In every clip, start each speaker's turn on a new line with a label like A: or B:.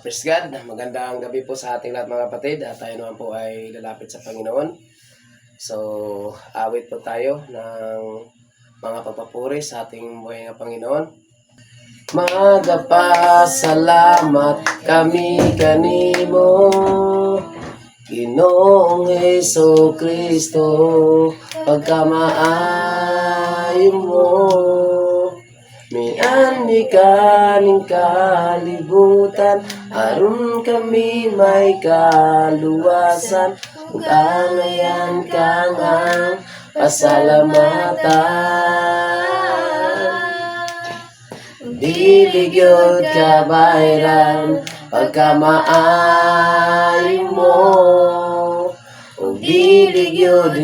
A: praise God. Magandang gabi po sa ating lahat mga kapatid. At tayo naman po ay lalapit sa Panginoon. So, awit po tayo ng mga pagpapuri sa ating buhay ng Panginoon. Maga pa, salamat kami kanimo. Ginoong Heso Kristo, pagkamaayo mo. Mian ni kaning kalibutan, aron kami may kaluwasan, ug angayan ka nga pasalamatan. Dili gyud ka bayran pagkamaayo mo. Ug dili gyud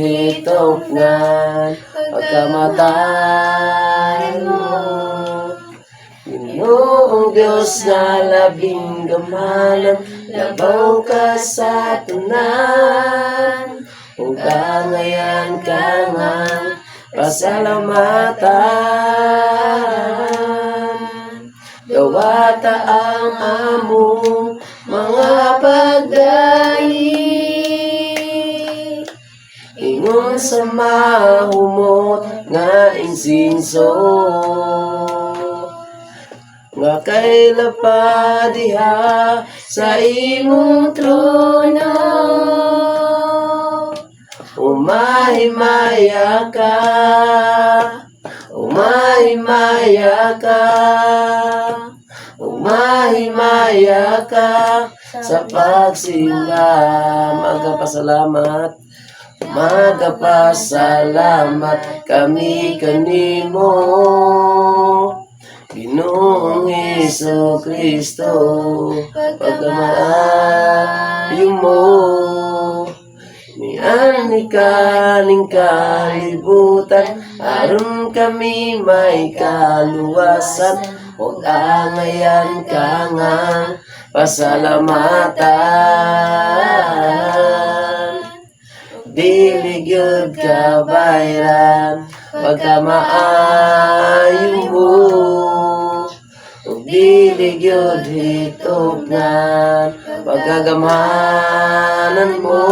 A: pagkamatay Ginoong Diyos na labing gamalan, labaw ka sa tunan. Ug angayan ka nga pasalamatan. Gawata ang among mga pagdahi. Ingon sa mahumot nga insinso Nga kay lapadiha sa imong trono. Umahimaya ka Umahimaya ka Umahimaya ka sa pagsimba Magpasalamat Magpasalamat kami kanimo Ginoong Heso Kristo Pagkamaayo mo. Niani kaning kalibutan Aron kami may kaluwasan. Huwag angayan ka nga pasalamatan. Dili gyud ka bayran pagkamaayo mo dili gyud hitopnan pagkagamanan mo.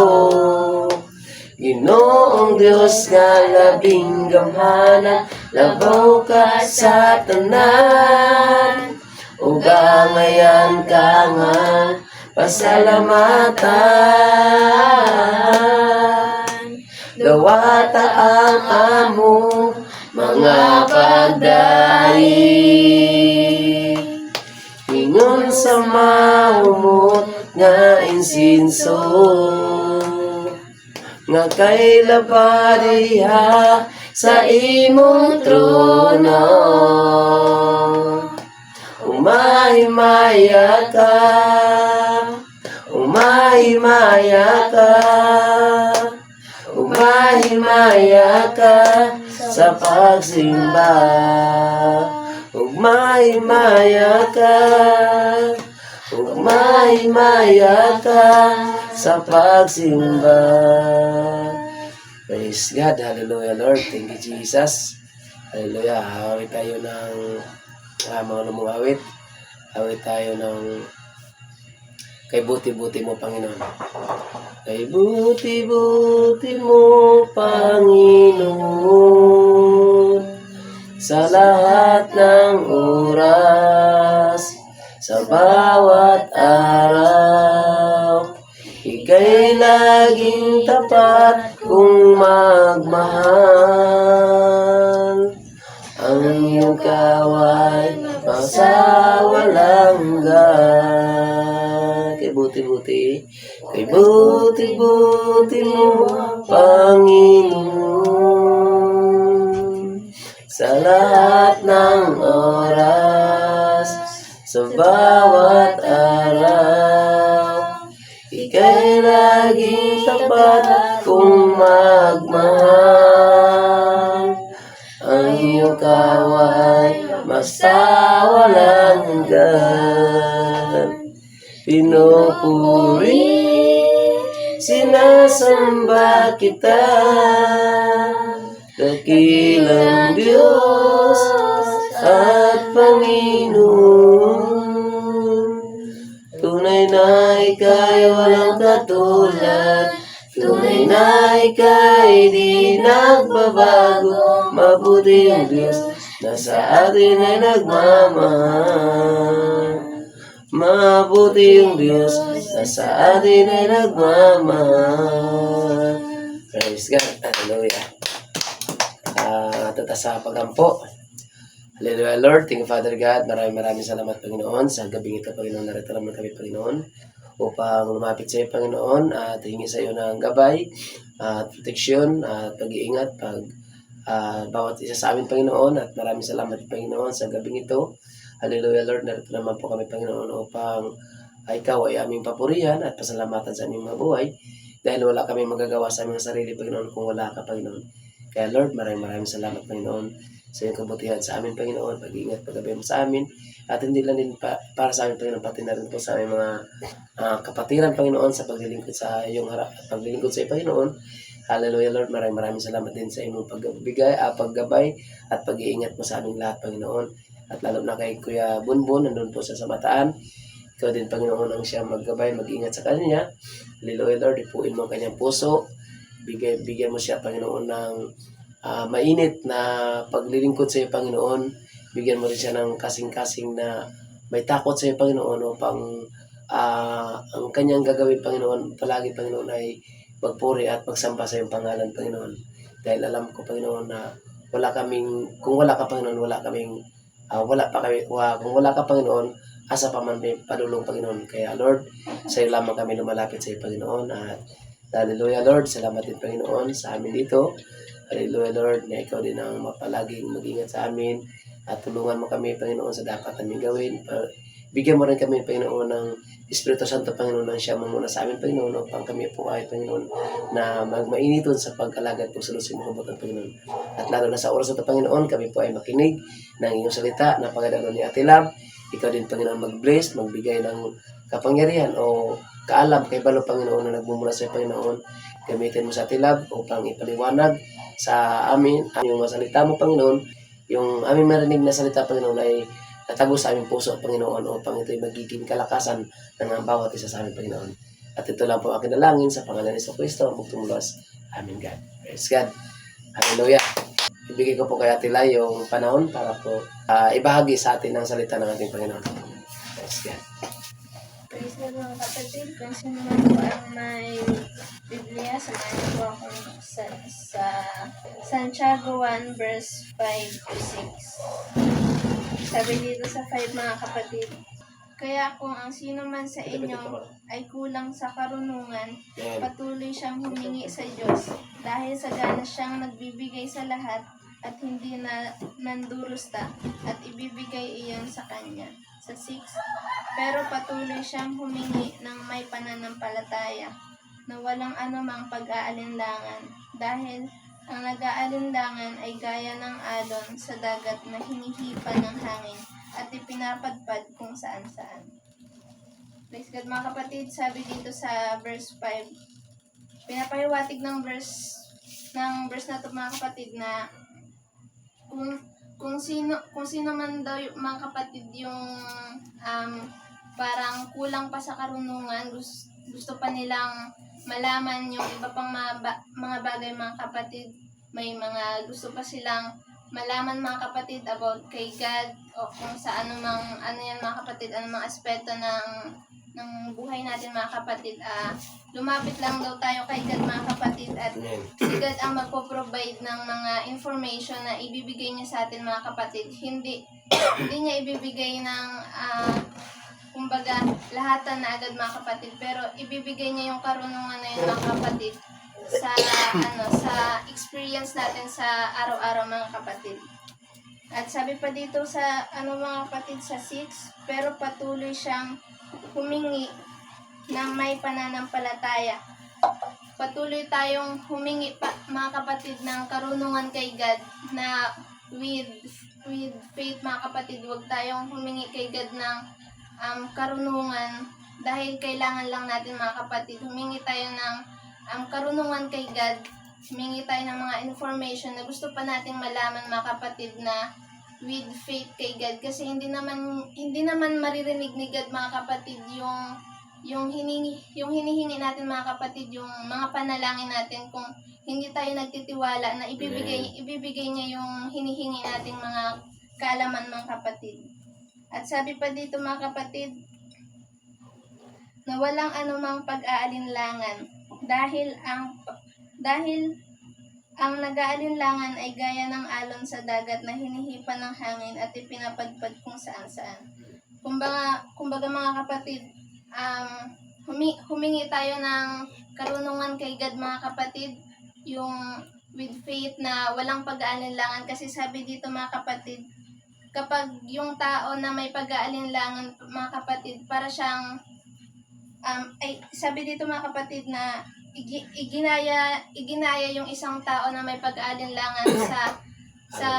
A: Ginoong Dios nga labing gamhanan labaw ka sa tanan. Ug angayan ka nga pasalamatan. Gawata ang among mga pagdahi Ingon sa mahumot nga insinso Nga kay labadiha sa imong trono. Umahimaya ka Umahimaya ka Umahimaya ka sa pagsimba Umahimaya ka. Umahimaya ka sa pagsimba. Praise God, Hallelujah Lord, thank you Jesus. Hallelujah, awit tayo ng ah, mga lumang awit? Awit tayo ng kay buti-buti mo Panginoon. Kay buti-buti mo, Panginoon, sa lahat ng oras, sa bawat araw. Ika'y laging tapat kung magmahal. Ang iyong kaway, masawalang hanggan. Kay buti-buti, kay buti-buti mo, Panginoon. Sa lahat ng oras, sa bawat araw, ika'y laging tapat kung magmahal. Ang iyong kaway, masawalang hanggan. Pinupuri, sinasamba kita. Dakilang Diyos at Panginoon. Tunay ika'y walang katulad Tunay na ika'y di nagbabago Mabuti ang Diyos na sa atin ay nagmamahal Mabuti yung Diyos na sa atin ay nagmamahal Praise God. Hallelujah. Uh, sa pagampo. Hallelujah, Lord. Thank you, Father God. Maraming maraming salamat, Panginoon. Sa gabing ito, Panginoon, narito naman kami, Panginoon, upang lumapit sa iyo, Panginoon, at hingi sa iyo ng gabay, at proteksyon, at pag-iingat, pag ah, bawat isa sa amin, Panginoon, at maraming salamat, Panginoon, sa gabing ito. Hallelujah, Lord. Narito naman po kami, Panginoon, upang ay ikaw ay aming papurihan at pasalamatan sa aming mga buhay dahil wala kami magagawa sa aming sarili, Panginoon, kung wala ka, Panginoon. Kaya, Lord, maraming maraming salamat, Panginoon, sa iyong kabutihan sa amin, Panginoon, pag-iingat, paggabi mo sa amin, at hindi lang din pa, para sa amin, Panginoon, pati na rin po sa aming mga ah, kapatiran, Panginoon, sa paglilingkod sa iyong harap, paglilingkod sa iyo, Panginoon. Hallelujah, Lord. Maraming maraming salamat din sa iyong pagbigay, ah, paggabay, at pag-iingat mo sa aming lahat, Panginoon. At lalo na kay Kuya Bunbun, nandun po sa Samataan. Ikaw din, Panginoon, ang siya maggabay, mag-ingat sa kanya. Hallelujah, Lord. Ipuin mo ang kanyang puso. Bigay, bigyan mo siya, Panginoon, ng ah, mainit na paglilingkod sa iyo, Panginoon. Bigyan mo rin siya ng kasing-kasing na may takot sa iyo, Panginoon, upang ah, ang kanyang gagawin, Panginoon, palagi, Panginoon, ay magpuri at magsamba sa iyong pangalan, Panginoon. Dahil alam ko, Panginoon, na wala kaming, kung wala ka, Panginoon, wala kaming, ah, wala pa kami, wa- kung wala ka, Panginoon, asa pa man may padulong, Panginoon. Kaya, Lord, sa iyo lamang kami lumalapit sa iyo, Panginoon. At Hallelujah, Lord. Salamat din, Panginoon, sa amin dito. Hallelujah, Lord, na ikaw din ang mapalaging mag-ingat sa amin. At tulungan mo kami, Panginoon, sa dapat namin gawin. Bigyan mo rin kami, Panginoon, ng Espiritu Santo, Panginoon, ng siya mamuna sa amin, Panginoon, upang kami po ay, Panginoon, na magmainiton sa pag-alagad po sa lusong mga kabutan, Panginoon. At lalo na sa oras na Panginoon, kami po ay makinig ng iyong salita na pagadalo ni Ate Lab. Ikaw din, Panginoon, mag-bless, magbigay ng kapangyarihan o kaalam kay Balo, Panginoon, na nagmumula sa Panginoon. Gamitin mo sa Ate Lab upang ipaliwanag sa amin ang iyong mga salita mo, Panginoon. Yung aming marinig na salita, Panginoon, ay natago sa aming puso, Panginoon, upang ito'y magiging kalakasan ng ang bawat isa sa amin, Panginoon. At ito lang po ang aking dalangin sa pangalan ni Yeso Cristo, ang bugtumulas. Amen, God. Praise God. Hallelujah. Ibigay ko po kay Ate Lai yung panahon para po ah, ibahagi sa atin ang salita ng ating Panginoon. Praise God.
B: Praise God mga kapatid. Kung sino man po ang may Biblia, samahan po ako sa, sa Santiago 1 verse 5 to 6. Sabi dito sa 5 mga kapatid, Kaya kung ang sino man sa inyo ay kulang sa karunungan, patuloy siyang humingi sa Diyos dahil sagana siyang nagbibigay sa lahat at hindi na nandurusta at ibibigay iyon sa Kanya. Sa 6, pero patuloy siyang humingi ng may pananampalataya na walang anumang pag-aalinlangan dahil ang nag-aalinlangan ay gaya ng alon sa dagat na hinihipa ng hangin at ipinapadpad kung saan-saan. Praise God mga kapatid, sabi dito sa verse 5, pinapahiwatig ng verse ng verse na to mga kapatid na kung kung sino kung sino man daw yung mga kapatid yung um, parang kulang pa sa karunungan gusto, gusto pa nilang malaman yung iba pang mga, ba- mga bagay mga kapatid. May mga gusto pa silang malaman mga kapatid about kay God o kung sa anumang ano yan mga kapatid anumang aspeto ng ng buhay natin mga kapatid ah lumapit lang daw tayo kay God mga kapatid at si God ang magpo-provide ng mga information na ibibigay niya sa atin mga kapatid. Hindi hindi niya ibibigay ng ah, kumbaga lahatan na agad mga kapatid, pero ibibigay niya yung karunungan na yun mga kapatid sa ano sa experience natin sa araw-araw mga kapatid. At sabi pa dito sa ano mga kapatid sa 6, pero patuloy siyang humingi ng may pananampalataya. Patuloy tayong humingi pa, mga kapatid ng karunungan kay God na with with faith mga kapatid wag tayong humingi kay God ng um, karunungan. Dahil kailangan lang natin mga kapatid humingi tayo ng um, karunungan kay God. Humingi tayo ng mga information na gusto pa nating malaman mga kapatid na with faith kay God kasi hindi naman hindi naman maririnig ni God mga kapatid yung yung hiningi yung hinihingi natin mga kapatid yung mga panalangin natin kung hindi tayo nagtitiwala na ibibigay ibibigay niya yung hinihingi nating mga kaalaman mga kapatid. At sabi pa dito mga kapatid na walang anumang pag-aalinlangan dahil ang dahil ang nag-aalinlangan ay gaya ng alon sa dagat na hinihipan ng hangin at ipinapadpad kung saan-saan. Kumbaga, kumbaga mga kapatid, um, humi- humingi tayo ng karunungan kay God mga kapatid, yung with faith na walang pag-aalinlangan kasi sabi dito mga kapatid, kapag yung tao na may pag-aalinlangan mga kapatid, para siyang um, ay sabi dito mga kapatid na igi- iginaya iginaya yung isang tao na may pag-aalinlangan sa sa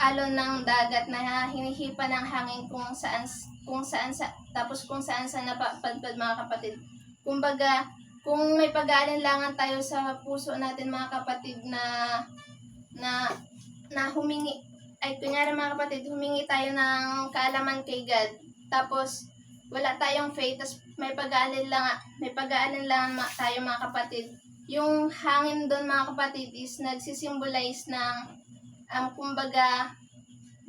B: alon ng dagat na hinihipa ng hangin kung saan kung saan sa tapos kung saan sa napapadpad mga kapatid. Kumbaga, kung may pag-aalinlangan tayo sa puso natin mga kapatid na na na humingi ay kunyari mga kapatid, humingi tayo ng kaalaman kay God. Tapos wala tayong faith, tapos may pag-aalinlangan, may pag-aalinlangan ma- tayo mga kapatid. Yung hangin doon mga kapatid is nagsisimbolize ng ang kumbaga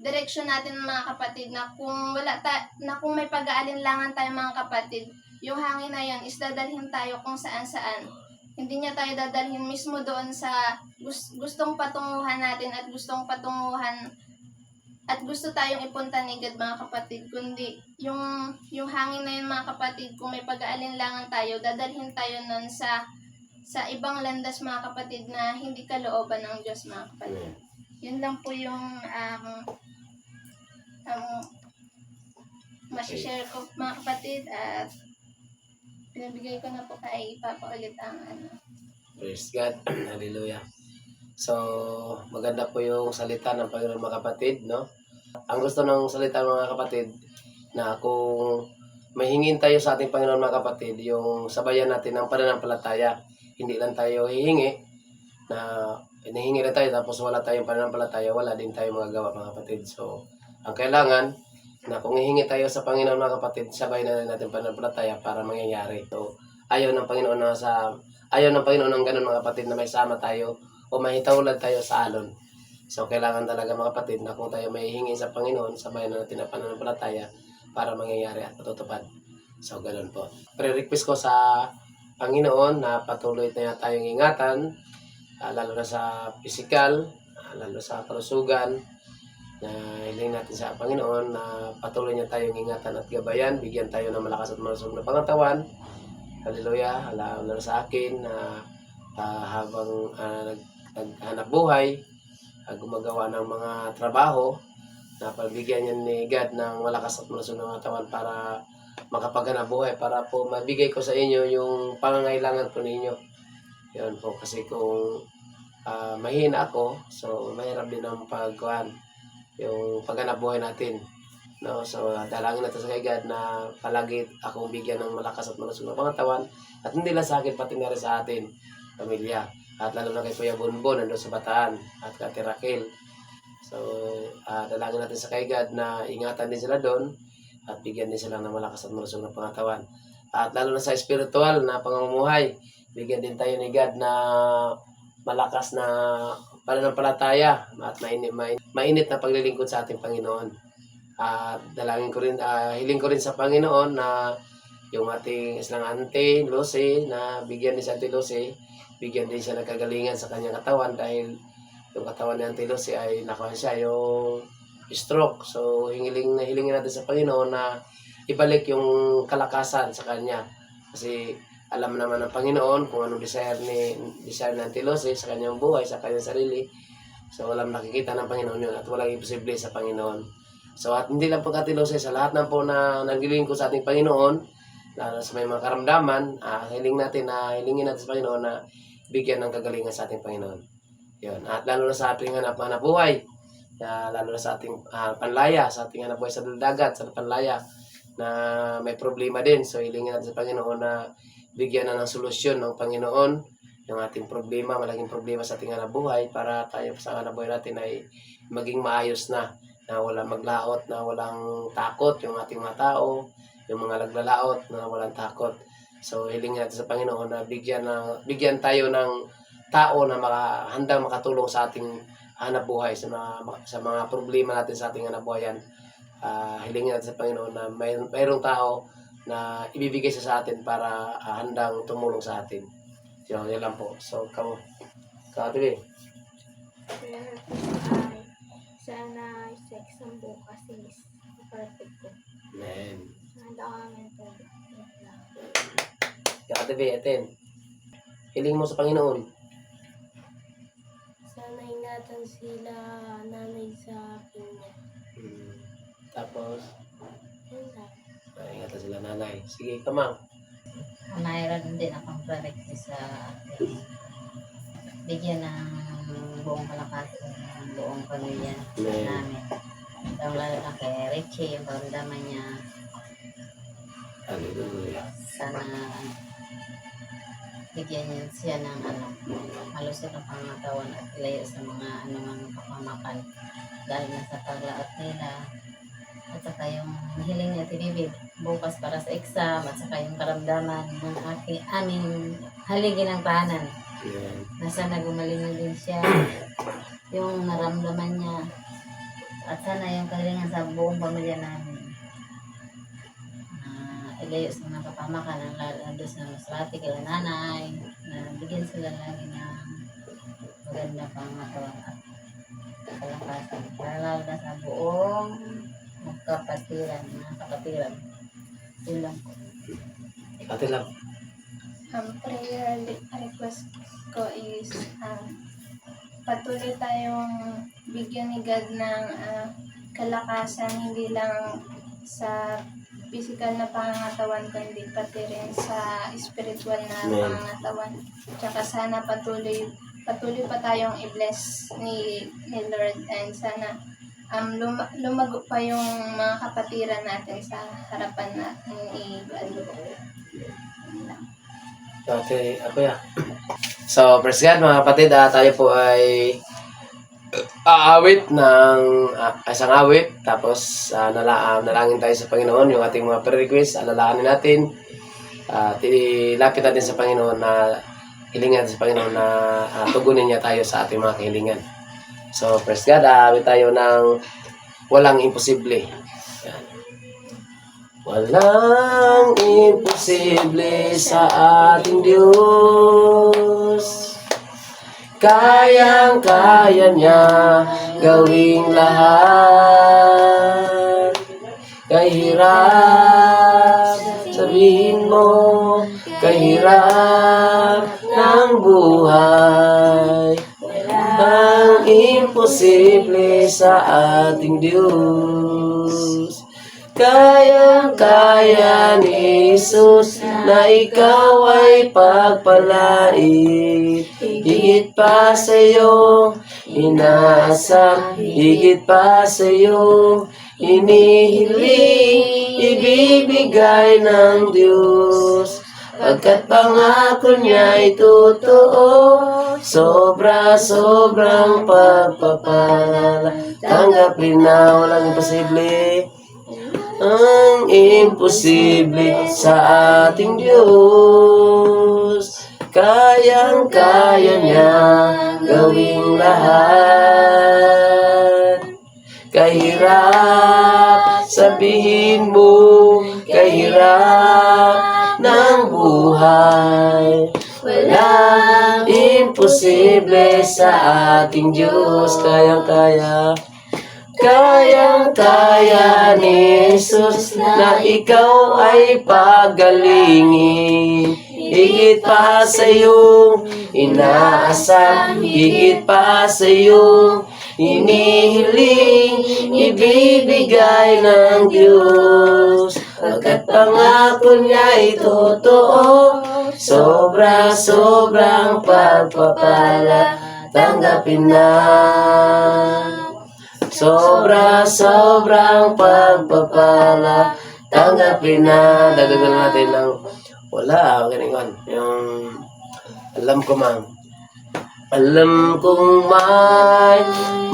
B: direction natin mga kapatid na kung wala ta na kung may pag-aalinlangan tayo mga kapatid, yung hangin na yan is dadalhin tayo kung saan saan. Hindi niya tayo dadalhin mismo doon sa gus- gustong patunguhan natin at gustong patunguhan at gusto tayong ipunta ni God mga kapatid, kundi yung yung hangin na yun mga kapatid, kung may pag-aalinlangan tayo, dadalhin tayo nun sa sa ibang landas mga kapatid na hindi kalooban ng Diyos mga kapatid. Yun lang po yung um, um, masishare ko mga kapatid at pinabigay ko na po kay Papa ulit ang ano.
A: Praise God. Hallelujah. So, maganda po yung salita ng Panginoon mga kapatid, no? Ang gusto ng salita ng mga kapatid na kung mahingin tayo sa ating Panginoon mga kapatid, yung sabayan natin ng pananampalataya. Hindi lang tayo hihingi na hinihingi na tayo tapos wala tayong pananampalataya, wala din tayo magagawa mga kapatid. So, ang kailangan na kung hihingi tayo sa Panginoon mga kapatid, sabay na natin pananampalataya para mangyayari. So, ayaw ng Panginoon na sa ayaw ng Panginoon ng ganun mga kapatid na may sama tayo o mahitawlad tayo sa alon. So, kailangan talaga mga kapatid na kung tayo may hingi sa Panginoon, sabay na natin ang pananampalataya para mangyayari at matutupad. So, ganun po. Pre-request ko sa Panginoon na patuloy na tayong ingatan, ah, lalo na sa physical, ah, lalo sa kalusugan, na hiling natin sa Panginoon na patuloy niya tayong ingatan at gabayan, bigyan tayo ng malakas at malusog na pangatawan. Hallelujah, lalo na sa akin na ah, habang ah, nag, naghanap buhay, ah, gumagawa ng mga trabaho, na pagbigyan niya ni God ng malakas at malusog na katawan para makapaghanap buhay, para po mabigay ko sa inyo yung pangangailangan po ninyo. Yun po, kasi kung ah, mahina ako, so mahirap din ang pagkuhan, yung paghanap buhay natin. No, so dalangin natin sa kay God na palagi akong bigyan ng malakas at malusog na pangatawan at hindi lang sa akin pati na rin sa atin, pamilya. At lalo na kay Kuya Bonbon, nandun sa Bataan, at kay Raquel. So, ah dalangin natin sa kay God na ingatan din sila doon at bigyan din sila ng malakas at malusog na pangatawan. At lalo na sa spiritual na pangamumuhay, bigyan din tayo ni God na malakas na pananampalataya at mainit, mainit, na paglilingkod sa ating Panginoon. At dalangin ko rin, ah, hiling ko rin sa Panginoon na yung ating islang ante, Lucy, na bigyan si Ate Lucy, bigyan din siya ng kagalingan sa kanyang katawan dahil yung katawan ni Ate Lucy ay nakuha siya yung stroke. So, hingiling na hilingin natin sa Panginoon na ibalik yung kalakasan sa kanya. Kasi alam naman ng Panginoon kung anong desire ni desire ni Auntie Lucy sa kanyang buhay, sa kanyang sarili. So, walang nakikita ng Panginoon yun at walang imposible sa Panginoon. So, at hindi lang po Auntie Lucy, sa lahat ng po na nagiling ko sa ating Panginoon, lalo sa may mga karamdaman, ah, hiling natin na hilingin natin sa Panginoon na bigyan ng kagalingan sa ating Panginoon. Yun. At lalo na sa ating hanap hanap buhay, na lalo na sa ating ah, panlaya, sa ating hanap buhay sa dagat, sa panlaya, na may problema din. So, hilingin natin sa Panginoon na bigyan na ng solusyon ng Panginoon yung ating problema, malaking problema sa ating hanap buhay para tayo sa hanap buhay natin ay maging maayos na na walang maglaot, na walang takot yung ating mga tao, yung mga naglalaot na walang takot. So, hiling natin sa Panginoon na bigyan, ng, bigyan tayo ng tao na maka, handang makatulong sa ating hanap buhay, sa mga, sa mga problema natin sa ating hanap buhayan. Ah, hilingin natin sa Panginoon na may, mayroong tao na ibibigay siya sa atin para ah, handang tumulong sa atin. So, yan lang po. So, kamo. Katibi.
C: Ko ay sana sex ang bukas is perfect ko.
A: Amen.
C: Handa kami po. Yun lang.
A: Katibi, atin. Hiling mo sa Panginoon.
C: Sana ingatan sila nanay sa akin niya.
A: Hmm. Tapos,
C: lang.
A: ah, ingatan sila nanay. Sige, kamang.
D: Mayroon din akong project sa atin. Bigyan ng buong kalakasan ng buong pamilya
A: Amen.
D: namin. Lalo lalo na kay Richie, yung karamdaman niya.
A: Hallelujah.
D: Sana bigyan niya siya ng ano, malusot ang pangatawan at ilayo sa mga anumang kapamakan. Dahil na sa paglaot nila, at saka yung hiling niya tinibid bukas para sa exam at saka yung karamdaman ng aking aming haligi ng tahanan
A: Amen.
D: na sana gumaling na din siya yung naramdaman niya at sana yung kahilingan sa buong pamilya namin na ilayo sa mga kapamakan ng maswati kila nanay na bigyan sila lagi ng maganda pangatawan at kalakasan lalo na sa buong magkapatiran mga kapatiran yun lang po.
A: Ate lang.
B: Ang prayer request ko is um, patuloy tayong bigyan ni God ng ah, kalakasan hindi lang sa physical na pangangatawan kundi pati rin sa spiritual na
A: Amen.
B: pangangatawan. Tsaka sana patuloy patuloy pa tayong i-bless ni, ni Lord and sana um, luma- lumago pa yung mga kapatiran natin sa harapan natin ni lang.
A: Ate, ako ya. So, praise God mga kapatid, ah, tayo po ay aawit ng ah, isang awit tapos ah, nala, ah, nalangin tayo sa Panginoon yung ating mga prayer request alalahanin natin at ilapit natin sa Panginoon na hilingan sa Panginoon na ah, tugunin niya tayo sa ating mga kahilingan so praise God aawit tayo ng walang imposible Yan. Walang imposible sa ating Diyos. Kayang-kaya niya gawing lahat. Kahirap, sabihin mo, kahirap ng buhay. Ang imposible sa ating Diyos. Kayang-kaya ni Jesus na ikaw ay pagpalain. Higit pa sa iyo, inaasam, higit pa sa iyo, hinihiling, ibibigay ng Diyos. Pagkat pangako niya ay totoo, sobra-sobrang pagpapalala. Tanggapin na walang imposible. Ang imposible sa ating Diyos. Kayang-kaya niya gawing lahat. Kahirap, sabihin mo, kahirap ng buhay. Walang imposible sa ating Diyos, kayang-kaya. Kayang-kaya ni Jesus na ikaw ay pagalingin. Higit pa sa iyong inaasam, higit pa sa iyong inihiling, ibibigay ng Diyos. Pagkat pangako niya ay totoo, sobra-sobrang pagpapala, tanggapin na. Sobra-sobrang pagpapala, tanggapin na. Dagdagan natin ng wala, ganyan Yung alam ko mang alam kong may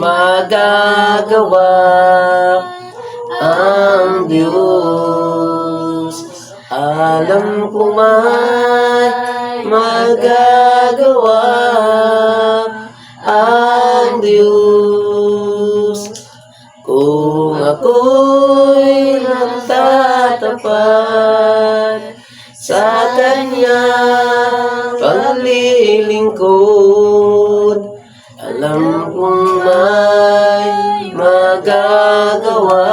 A: magagawa ang Diyos. Alam ko may magagawa ang Diyos nagtatapat sa Kanya paglilingkod. Alam kong may magagawa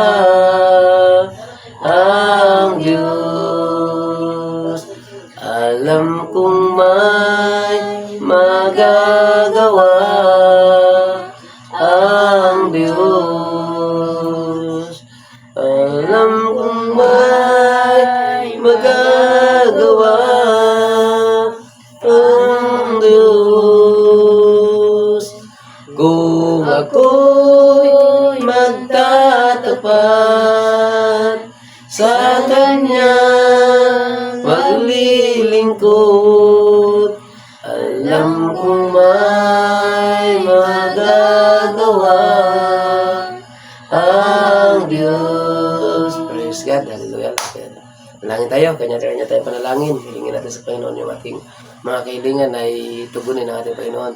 A: tayo. Kanya-kanya tayo panalangin. Hilingin natin sa Panginoon yung ating mga kahilingan ay tugunin ng ating Panginoon.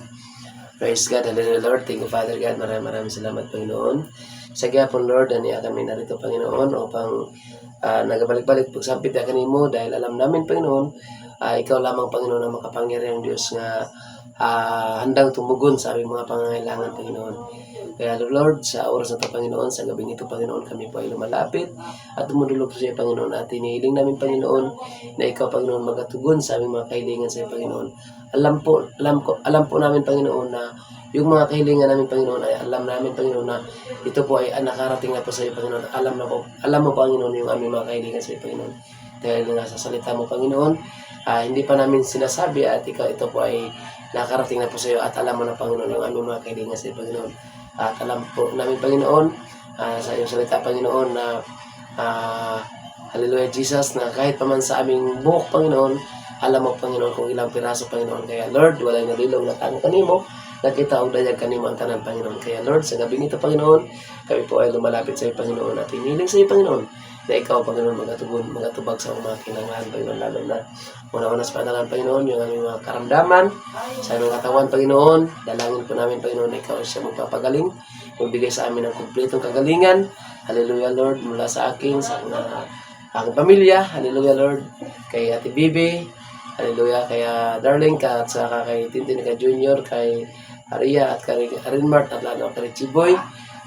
A: Praise God. Hallelujah, Lord. Thank you, Father God. Maraming maraming salamat, Panginoon. Sa gapon, Lord, aniya kami narito, Panginoon, upang ah, nagabalik-balik pagsampit na kanimo dahil alam namin, Panginoon, ah, ikaw lamang, Panginoon, ang makapangyarihang Diyos nga ah, handang tumugon sa aming mga pangangailangan, Panginoon. Kaya Lord, sa oras na ito, Panginoon, sa gabing ito, Panginoon, kami po ay lumalapit at tumulog sa iyo, Panginoon, at hinihiling namin, Panginoon, na ikaw, Panginoon, magatugon sa aming mga kahilingan sa iyo, Panginoon. Alam po, alam ko, alam po namin, Panginoon, na yung mga kahilingan namin, Panginoon, ay alam namin, Panginoon, na ito po ay nakarating na po sa iyo, Panginoon. Alam na po, alam mo, Panginoon, yung aming mga kahilingan sa iyo, Panginoon. Dahil nga sa salita mo, Panginoon, ah, hindi pa namin sinasabi at ikaw ito po ay nakarating na po sa iyo at alam mo na, Panginoon, yung aming mga kahilingan sa iyo, Panginoon. At alam po namin, Panginoon, ah, sa iyong salita, Panginoon, na ah, Hallelujah, Jesus, na kahit pa man sa aming buhok, Panginoon, alam mo, Panginoon, kung ilang piraso, Panginoon. Kaya, Lord, walay nalilong na tango kanimo, nakita o dayag kanimo ang tanan, Panginoon. Kaya, Lord, sa gabing ito, Panginoon, kami po ay lumalapit sa iyo, Panginoon, at hiniling sa iyo, Panginoon, na ikaw, Panginoon, magatubog, magatubag sa mga kinangahan, Panginoon, lalo na una-una sa panalan, Panginoon, yung aming mga karamdaman, sa aming katawan, Panginoon, dalangin po namin, Panginoon, na ikaw siya magpapagaling, magbigay sa amin ng kumpletong kagalingan, Hallelujah, Lord, mula sa akin, sa mga aking pamilya, Hallelujah, Lord, kay Ate Bibi, Hallelujah, kaya darling ka, at saka kay Tintin, kay Junior, kay Aria, at kay Arinmart, at lalo kay Chiboy,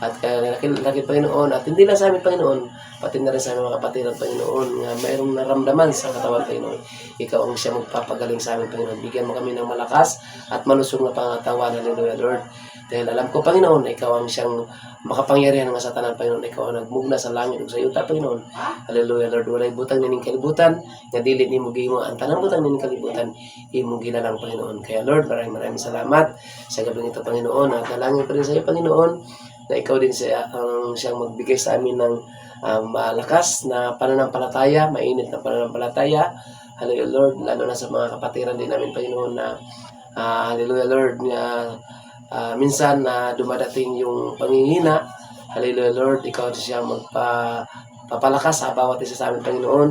A: at kay laki, laki Panginoon, at hindi lang sa amin, Panginoon, pati na rin sa aming mga kapatid at Panginoon, nga mayroong naramdaman sa katawan, Panginoon. Ikaw ang siya magpapagaling sa amin, Panginoon. Bigyan mo kami ng malakas at malusog na pangatawan, Hallelujah, Lord. Dahil alam ko, Panginoon, ikaw ang siyang makapangyarihan ng satanan, Panginoon. Ikaw ang nagmugna sa langit ug sa yuta, Panginoon. Hallelujah, Lord. Walay butang nining kalibutan, nga dili ni mo gihimo ang tanang butang nining kalibutan, imo gilalang, Panginoon. Kaya, Lord, maraming maraming salamat sa gabing ito, Panginoon. At dalangin ko rin sa iyo, Panginoon, na ikaw din siya ang siyang magbigay sa amin ng um, malakas na pananampalataya, mainit na pananampalataya. Hallelujah, Lord. Lalo na sa mga kapatiran din namin, Panginoon, na ah, Hallelujah, Lord, na ah, minsan na dumadating yung pangihina. Hallelujah, Lord. Ikaw siya magpa papalakas sa bawat isa sa amin, Panginoon.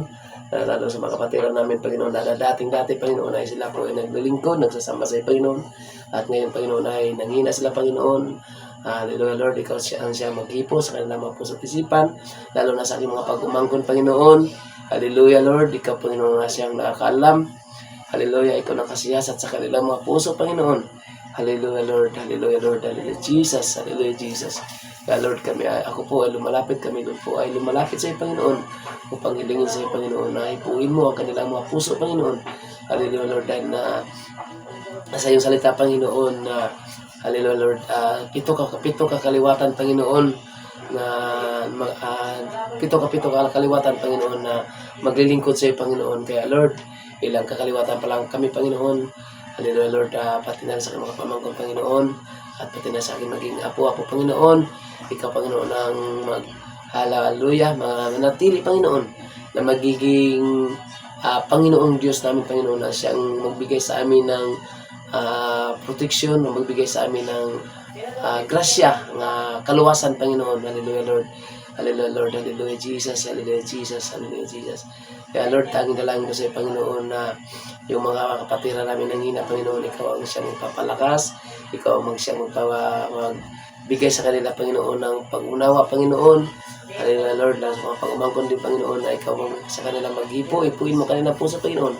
A: Lalo sa mga kapatiran namin, Panginoon, na dating dati, Panginoon, ay sila po ay naglilingkod, nagsasama sa Panginoon. At ngayon, Panginoon, ay nanghina sila, Panginoon. Hallelujah, Lord. Ikaw siya ang siya mag-ipo sa kanilang mga puso at isipan, lalo na sa aking mga pag-umangkon, Panginoon. Hallelujah, Lord. Ikaw, Panginoon, nga siyang nakakaalam. Hallelujah, ikaw nakasiyasat sa kanilang mga puso, Panginoon. Hallelujah, Lord. Hallelujah, Lord. Hallelujah, Jesus. Hallelujah, Jesus. Kaya, Lord, kami, ako po ay lumalapit, kami doon po ay lumalapit sa iyo, Panginoon, upang hilingin sa iyo, Panginoon, na ipuin mo ang kanilang mga puso, Panginoon. Hallelujah, Lord, dahil na nasa iyong salita, Panginoon, na Hallelujah, Lord. Ah, pito ka, pito ka kaliwatan, Panginoon, na mag, ah, pito ka, pito ka kaliwatan, Panginoon, na maglilingkod sa iyo, Panginoon. Kaya, Lord, ilang kakaliwatan pa lang kami, Panginoon. Hallelujah, Lord. Ah, pati na sa mga pamangkong, Panginoon. At pati na sa akin maging apo-apo, Panginoon. Ikaw, Panginoon, ang mag Hallelujah, manatili, Panginoon, na magiging ah, Panginoong Diyos namin, Panginoon, na siyang magbigay sa amin ng ah, proteksyon, na magbigay sa amin ng ah, grasya, nga kaluwasan, Panginoon. Hallelujah, Lord. Hallelujah, Lord. Hallelujah, Jesus. Hallelujah, Jesus. Hallelujah, Jesus. Kaya Lord, tanging dalangin ko sa Panginoon, na yung mga kapatiran namin ng hina, Panginoon, ikaw ang siyang magpapalakas, ikaw ang siyang magpawa, magbigay sa kanila, Panginoon, ng pag-unawa, Panginoon. Hallelujah, Lord, sa mga pag-umangkon din, Panginoon, na ikaw ang sa kanila mag-ipo, ipuin mo kanila po sa Panginoon.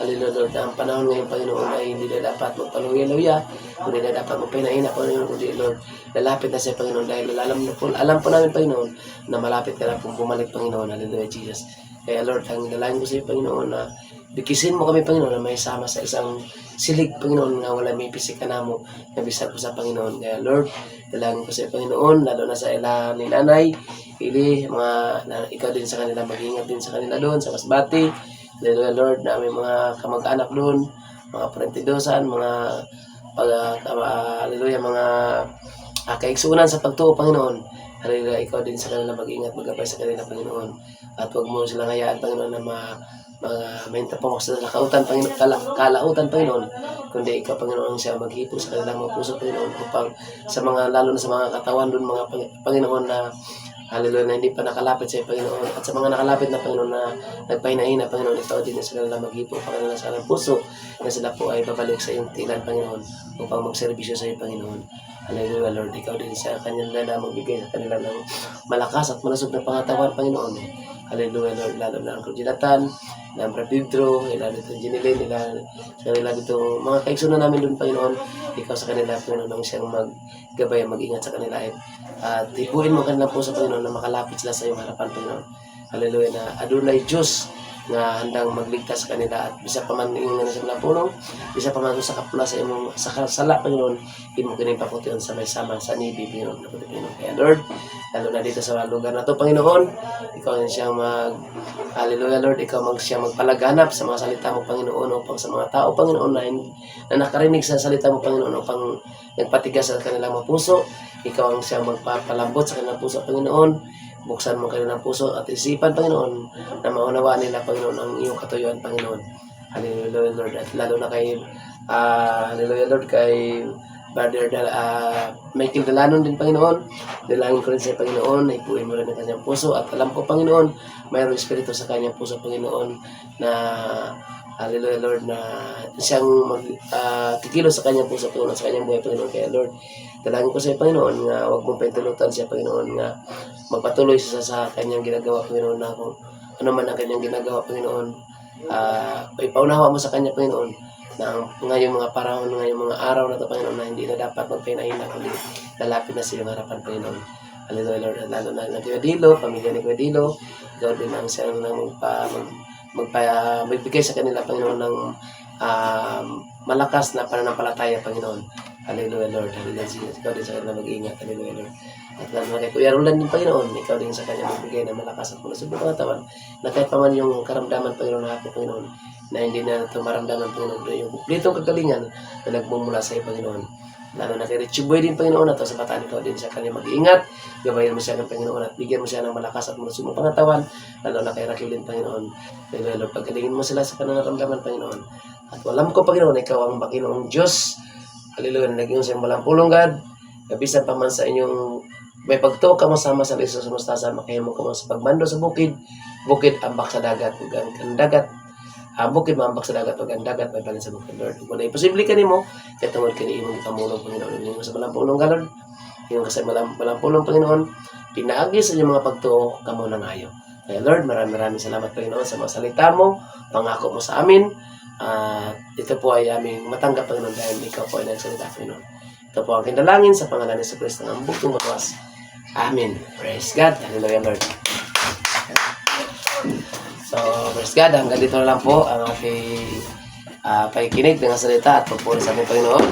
A: Hallelujah, Lord, na ang panahon ngayon, Panginoon, ay hindi na dapat magpaluya-luya, kundi na dapat magpinaina, Panginoon, kundi, Lord, lalapit na sa Panginoon, dahil alam, na alam po namin, Panginoon, na malapit ka na pong bumalik, Panginoon. Hallelujah, Jesus. Kaya, Lord, ang dalangin ko sa iyo, Panginoon, na bikisin mo kami, Panginoon, na may sama sa isang silig, Panginoon, nga wala may pisika na mo, na bisag ko sa Panginoon. Kaya, Lord, dalangin ko sa Panginoon, lalo na sa ila ni Nanay, Ili, mga, na, ikaw din sa kanila, mag-ingat din sa kanila doon, sa Masbati, Hallelujah, Lord, na may mga kamag-anak doon, mga parentidosan, mga pag, uh, mga uh, kaiksunan sa pagtuo, Panginoon. Hallelujah, ikaw din sa kanila mag-ingat, magabay sa kanila, Panginoon. At huwag mo silang hayaan, Panginoon, na ma, mga menta po sa lakautan, Panginoon, kala, kalautan, Panginoon. Kundi ikaw, Panginoon, siya maghipo sa kanilang mga puso, Panginoon, upang sa mga, lalo na sa mga katawan doon, mga Pang- Panginoon na Hallelujah, na hindi pa nakalapit sa Panginoon. At sa mga nakalapit na Panginoon na nagpahinahina, Panginoon, ikaw din sa kanila maghipo, Panginoon, sa kanilang puso, na sila po ay babalik sa iyong tilan, Panginoon, upang magserbisyo sa iyo, Panginoon. Hallelujah, Lord. Ikaw din sa kanyang nana magbigay sa kanila ng malakas at malusog na pangatawan, Panginoon. Hallelujah, Lord. Lalo na ang Jonathan, na ang Pedro, lalo dito Jinilin, sa kanila dito, mga kaigsunan namin doon, Panginoon. Ikaw sa kanila, Panginoon, ang siyang maggabay, mag-ingat sa kanila. At, at ipuin mo kanila po sa Panginoon na makalapit sila sa iyong harapan, Panginoon. Hallelujah, na Adonai Diyos, nga handang magligtas kanila. At bisa pa man yung nga sa mga punong bisa pa man sa kapula sa imong sa sala Panginoon imo kini pakutian sa may sama sa nibi Panginoon na Panginoon. Kaya Lord lalo na dito sa lugar na to Panginoon ikaw ang siyang mag Hallelujah Lord ikaw mag siya magpalaganap sa mga salita mo Panginoon upang sa mga tao Panginoon na, na nakarinig sa salita mo Panginoon upang nagpatigas sa kanilang mga puso. Ikaw ang siyang magpapalambot sa kanilang puso Panginoon buksan mo kanilang puso at isipan Panginoon na maunawaan nila Panginoon ang iyong katuyuan Panginoon. Hallelujah Lord at lalo na kay ah Hallelujah Lord kay Brother Dal ah Michael Dalanon din Panginoon. Dalangin ko rin sa Panginoon na ipuin mo rin ang kanyang puso. At alam ko Panginoon mayroong espiritu sa kanyang puso Panginoon na Hallelujah Lord na siyang mag kikilos sa kanyang puso Panginoon sa kanyang buhay Panginoon. Kaya Lord dalangin ko sa Panginoon nga huwag mong pentulutan siya Panginoon nga magpatuloy siya sa kanyang ginagawa Panginoon na kung ano man ang kanyang ginagawa Panginoon ah ipaunawa mo sa kanya Panginoon na ngayong mga panahon, ngayong mga araw na ito, Panginoon, na hindi na dapat magpinahina, kundi lalapit na iyong harapan, Panginoon. Hallelujah, Lord. Lalo na ng Kuya Dilo, pamilya ni Kuya Dilo, din ang siyang nang magpa, mag, magpa, magbigay sa kanila, Panginoon, ng um, malakas na pananampalataya, Panginoon. Hallelujah, Lord. Hallelujah, Jesus. Ikaw din sa kanila mag-ingat. Hallelujah, Lord. At lalo na kay Kuya Roland Panginoon, ikaw din sa kanya magbigay ng malakas at mula sa mga katawan na kahit pa man yung karamdaman, Panginoon, na ako, Panginoon, na hindi na ito maramdaman, Panginoon, yung kumplitong kagalingan na nagmumula sa iyo, Panginoon. Lalo na kay Richie Boy din, Panginoon, at sa bataan ikaw din sa kanya mag-iingat. Gabayan mo siya ng Panginoon at bigyan mo siya ng malakas at mula sa pangatawan. Lalo na kay Raquel din, Panginoon. Panginoon, Lord, pagkalingin mo sila sa kanilang naramdaman, Panginoon. At alam ko, Panginoon, ikaw ang Panginoong Diyos. Hallelujah, naging sa walang pulong, God. Kabisan pa man sa inyong may pagtuo ka mo sama sa liso sa mustasa, makahimo ka sa pagmando sa bukid, bukid ambak sa dagat, ug ang dagat, ang bukid maambak sa dagat, ug ang dagat may balin sa bukid, Lord. Kung na imposible ka nimo, kaya tungod ka ni imong kamulong, Panginoon, imong sa malampulong ka, Lord. Imong sa malam, malampulong, Panginoon, pinaagi sa inyong mga pagtuo, kamo nang ayo. Kaya Lord, maraming maraming salamat, Panginoon, sa mga salita mo, pangako mo sa amin, at ito po ay aming matanggap, Panginoon, dahil ikaw po ay nagsalita, Panginoon. Ito po ang kinalangin sa pangalan ni Kristo ng bukong matwas. Amen. Praise God. Hallelujah, Lord. So, praise God. Hanggang dito na lang po ang ating uh, pakikinig ng salita at pagpuri sa ating Panginoon.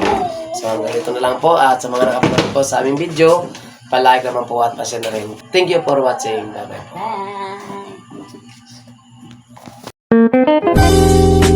A: So, hanggang dito na lang po. At sa mga nakapanood po sa aming video, palike naman po at pasya na rin. Thank you for watching. Bye-bye.
D: Bye!